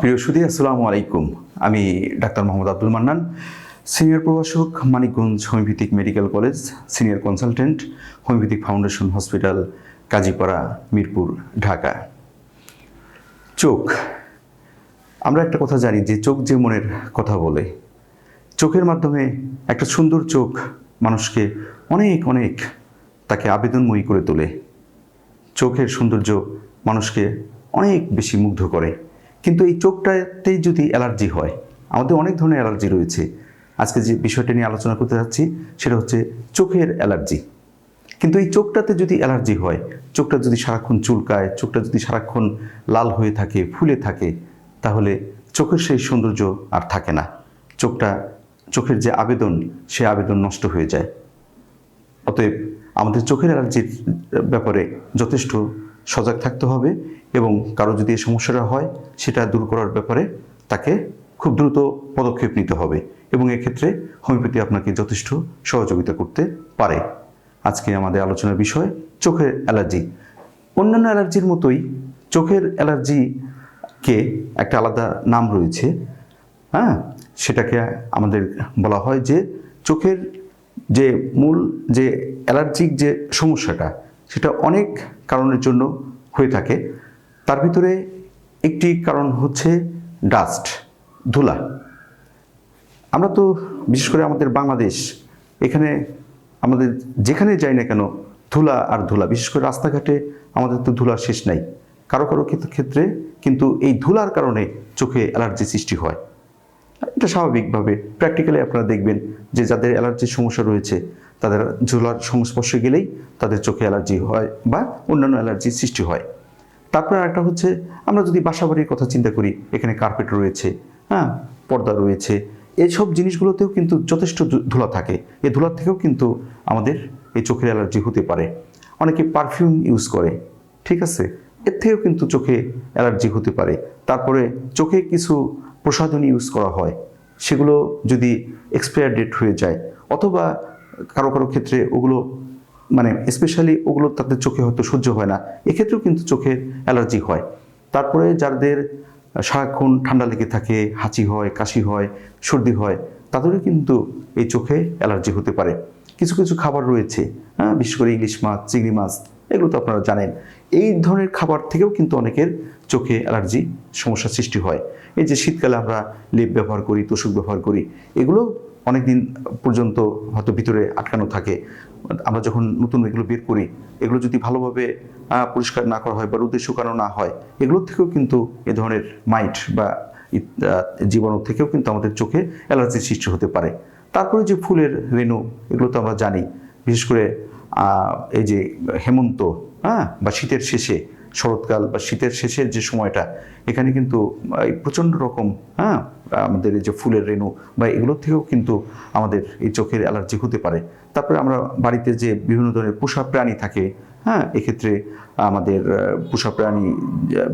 প্রিয় সুদী আসসালামু আলাইকুম। আমি ডাক্তার মোহাম্মদ আব্দুল মান্নান, সিনিয়র প্রভাষক Manikganj homeopathic medical college, senior consultant, homeopathic foundation hospital, Kazipara, Mirpur, Dhaka. চোখ। আমরা একটা কথা জানি যে চোখ যে মনের কথা বলে, চোখের মাধ্যমে একটা সুন্দর চোখ মানুষকে অনেক অনেক তাকে আবেদনময়ী করে তোলে। চোখের সৌন্দর্য মানুষকে অনেক বেশি মুগ্ধ করে। কিন্তু এই চোখটাতেই যদি অ্যালার্জি হয়, আমাদের অনেক ধরনের অ্যালার্জি রয়েছে। আজকে যে বিষয়টা নিয়ে আলোচনা করতে যাচ্ছি, সেটা হচ্ছে চোখের অ্যালার্জি। কিন্তু এই চোখটাতে যদি অ্যালার্জি হয়, চোখটা যদি সারাক্ষণ চুলকায়, চোখটা যদি সারাক্ষণ লাল হয়ে থাকে, ফুলে থাকে, তাহলে চোখের সেই সৌন্দর্য আর থাকে না। চোখটা, চোখের যে আবেদন, সে আবেদন নষ্ট হয়ে যায়। অতএব আমাদের চোখের অ্যালার্জির ব্যাপারে যথেষ্ট সজাগ থাকতে হবে এবং কারও যদি এই সমস্যাটা হয়, সেটা দূর করার ব্যাপারে তাকে খুব দ্রুত পদক্ষেপ নিতে হবে এবং এক্ষেত্রে হোমিওপ্যাথি আপনাকে যথেষ্ট সহযোগিতা করতে পারে। আজকে আমাদের আলোচনার বিষয় চোখের অ্যালার্জি। অন্যান্য অ্যালার্জির মতোই চোখের অ্যালার্জিকে একটা আলাদা নাম রয়েছে হ্যাঁ? সেটাকে আমাদের বলা হয় যে চোখের যে মূল যে অ্যালার্জিক যে সমস্যাটা সেটা অনেক কারণের জন্য হয়ে থাকে। তার ভিতরে একটি কারণ হচ্ছে ডাস্ট ধুলা। আমরা তো বিশেষ করে আমাদের বাংলাদেশ, এখানে আমাদের যেখানে যাই না কেন ধুলা আর ধুলা, বিশেষ করে রাস্তাঘাটে আমাদের তো ধুলার শেষ নাই। কারও কারও ক্ষেত্রে কিন্তু এই ধুলার কারণে চোখে অ্যালার্জি সৃষ্টি হয়। এটা স্বাভাবিকভাবে। প্র্যাকটিক্যালি আপনারা দেখবেন যে যাদের অ্যালার্জির সমস্যা রয়েছে তাদের ঝোলার সংস্পর্শে গেলেই তাদের চোখে অ্যালার্জি হয় বা অন্যান্য অ্যালার্জির সৃষ্টি হয়। তারপরে একটা হচ্ছে, আমরা যদি বাসাবাড়ির কথা চিন্তা করি, এখানে কার্পেট রয়েছে হ্যাঁ পর্দা রয়েছে এইসব জিনিসগুলোতেও কিন্তু যথেষ্ট ধুলা থাকে। এই ধুলার থেকেও কিন্তু আমাদের এই চোখের অ্যালার্জি হতে পারে। অনেকে পারফিউম ইউজ করে, ঠিক আছে? এর থেকেও কিন্তু চোখে অ্যালার্জি হতে পারে। তারপরে চোখে কিছু প্রসাধনী ইউজ করা হয়, সেগুলো যদি এক্সপায়ার ডেট হয়ে যায়, অথবা কারও কারও ক্ষেত্রে ওগুলো মানে স্পেশালি ওগুলো তাদের চোখে হয়তো সহ্য হয় না। এক্ষেত্রেও কিন্তু চোখের অ্যালার্জি হয়। তারপরে যাদের সারাক্ষণ ঠান্ডা লেগে থাকে, হাঁচি হয়, কাশি হয়, সর্দি হয়, তাদেরও কিন্তু এই চোখে অ্যালার্জি হতে পারে। কিছু কিছু খাবার রয়েছে হ্যাঁ বিশেষ করে ইলিশ মাছ, চিংড়ি মাছ, এগুলো তো আপনারা জানেন। এই ধরনের খাবার থেকেও কিন্তু অনেকের চোখে অ্যালার্জি সমস্যার সৃষ্টি হয়। এই যে শীতকালে আমরা লেপ ব্যবহার করি, তোষক ব্যবহার করি, এগুলো অনেক দিন পর্যন্ত হয়তো ভিতরে আটকানো থাকে। আমরা যখন নতুন এগুলো বের করি, এগুলো যদি ভালোভাবে পরিষ্কার না করা হয় বা রোদে শুকানো না হয়, এগুলোর থেকেও কিন্তু এ ধরনের মাইট বা জীবাণু থেকেও কিন্তু আমাদের চোখে অ্যালার্জির সৃষ্টি হতে পারে। তারপরে যে ফুলের রেণু, এগুলো তো আমরা জানি। বিশেষ করে এই যে হেমন্ত হ্যাঁ বা শীতের শেষে শরৎকাল বা শীতের শেষের যে সময়টা, এখানে কিন্তু প্রচণ্ড রকম হ্যাঁ আমাদের এই যে ফুলের রেণু বা এগুলোর থেকেও কিন্তু আমাদের এই চোখের অ্যালার্জি হতে পারে। তারপরে আমরা বাড়িতে যে বিভিন্ন ধরনের পোষা প্রাণী থাকে হ্যাঁ এক্ষেত্রে আমাদের পোষা প্রাণী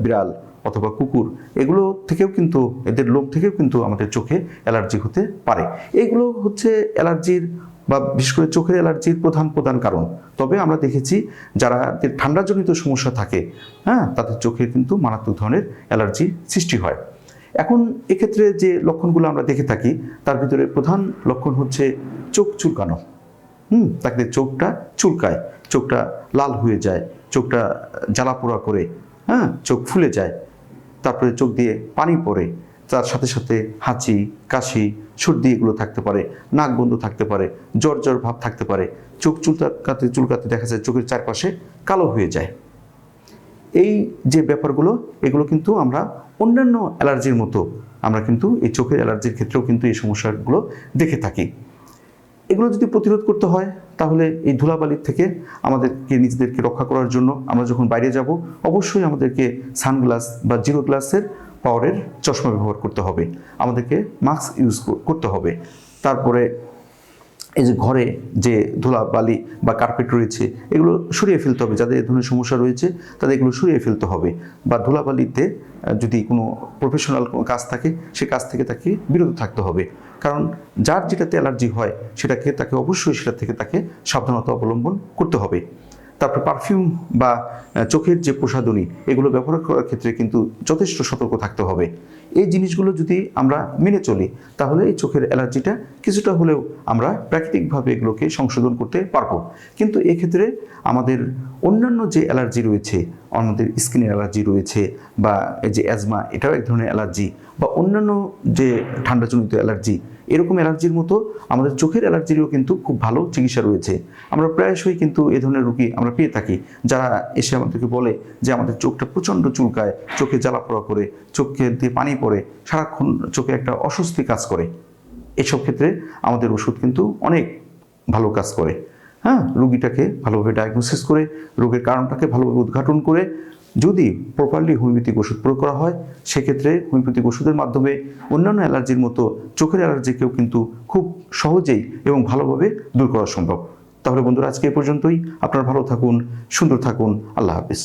বিড়াল অথবা কুকুর, এগুলো থেকেও কিন্তু, এদের লোম থেকেও কিন্তু আমাদের চোখে অ্যালার্জি হতে পারে। এইগুলো হচ্ছে অ্যালার্জির বা বিশেষ করে চোখের অ্যালার্জির প্রধান প্রধান কারণ। তবে আমরা দেখেছি যারা ঠান্ডাজনিত সমস্যা থাকে হ্যাঁ তাদের চোখে কিন্তু মারাত্মক ধরনের অ্যালার্জি সৃষ্টি হয়। এখন এক্ষেত্রে যে লক্ষণগুলো আমরা দেখে থাকি, তার ভিতরে প্রধান লক্ষণ হচ্ছে চোখ চুলকানো। হুম, তাকে চোখটা চুলকায়, চোখটা লাল হয়ে যায়, চোখটা জ্বালা পোড়া করে হ্যাঁ চোখ ফুলে যায়, তারপরে চোখ দিয়ে পানি পড়ে তার সাথে সাথে হাঁচি, কাশি, সর্দি এগুলো থাকতে পারে, নাক বন্ধ থাকতে পারে, জ্বর জ্বর ভাব থাকতে পারে, চোখ চুলকাতে চুলকাতে দেখা যায় চোখের চারপাশে কালো হয়ে যায়। এই যে ব্যাপারগুলো, এগুলো কিন্তু আমরা অন্যান্য অ্যালার্জির মতো, আমরা কিন্তু এই চোখের অ্যালার্জির ক্ষেত্রেও কিন্তু এই সমস্যাগুলো দেখে থাকি। এগুলো যদি প্রতিরোধ করতে হয়, তাহলে এই ধুলাবালির থেকে আমাদেরকে নিজেদেরকে রক্ষা করার জন্য আমরা যখন বাইরে যাব, অবশ্যই আমাদেরকে সানগ্লাস বা জিরো গ্লাসের পাওয়ারের চশমা ব্যবহার করতে হবে। আমাদেরকে মাস্ক ইউজ করতে হবে। তারপরে এই যে ঘরে যে ধুলা বালি বা কার্পেট রয়েছে, এগুলো সরিয়ে ফেলতে হবে। যাদের এই ধরনের সমস্যা রয়েছে, তাদের এগুলো সরিয়ে ফেলতে হবে। বা ধুলাবালিতে যদি কোনো প্রফেশনাল কাজ থাকে, সে কাজ থেকে তাকে বিরত থাকতে হবে। কারণ যার যেটাতে অ্যালার্জি হয়, সেটাকে তাকে অবশ্যই সেটা থেকে তাকে সাবধানতা অবলম্বন করতে হবে। তারপর পারফিউম বা চোখের যে প্রসাধনী, এগুলো ব্যবহার করার ক্ষেত্রে কিন্তু যথেষ্ট সতর্ক থাকতে হবে। এই জিনিসগুলো যদি আমরা মেনে চলি, তাহলে এই চোখের অ্যালার্জিটা কিছুটা হলেও আমরা প্রাকৃতিকভাবে এগুলোকে সংশোধন করতে পারব। কিন্তু এক্ষেত্রে আমাদের অন্যান্য যে অ্যালার্জি রয়েছে, আমাদের স্কিনের অ্যালার্জি রয়েছে বা এই যে অ্যাজমা, এটাও এক ধরনের অ্যালার্জি বা অন্যান্য যে ঠান্ডাজনিত অ্যালার্জি, এরকম অ্যালার্জির মতো আমাদের চোখের অ্যালার্জিরও কিন্তু খুব ভালো চিকিৎসা রয়েছে। আমরা প্রায়শই কিন্তু এ ধরনের রোগী আমরা পেয়ে থাকি। যারা এসে আমাদেরকে বলে যে আমাদের চোখটা প্রচণ্ড চুলকায়, চোখে জ্বালা পোড়া করে চোখে দিয়ে পানি পড়ে সারাক্ষণ চোখে একটা অস্বস্তি কাজ করে। এসব ক্ষেত্রে আমাদের ওষুধ কিন্তু অনেক ভালো কাজ করে। হ্যাঁ? রুগীটাকে ভালোভাবে ডায়াগনোসিস করে, রোগের কারণটাকে ভালোভাবে উদ্ঘাটন করে যদি প্রপারলি হোমিওপ্যাথিক ওষুধ প্রয়োগ করা হয়, সেক্ষেত্রে হোমিওপ্যাথিক ওষুধের মাধ্যমে অন্যান্য অ্যালার্জির মতো চোখের অ্যালার্জিকেও কিন্তু খুব সহজেই এবং ভালোভাবে দূর করা সম্ভব। তাহলে বন্ধুরা, আজকে এ পর্যন্তই। আপনারা ভালো থাকুন, সুন্দর থাকুন। আল্লাহ হাফিজ।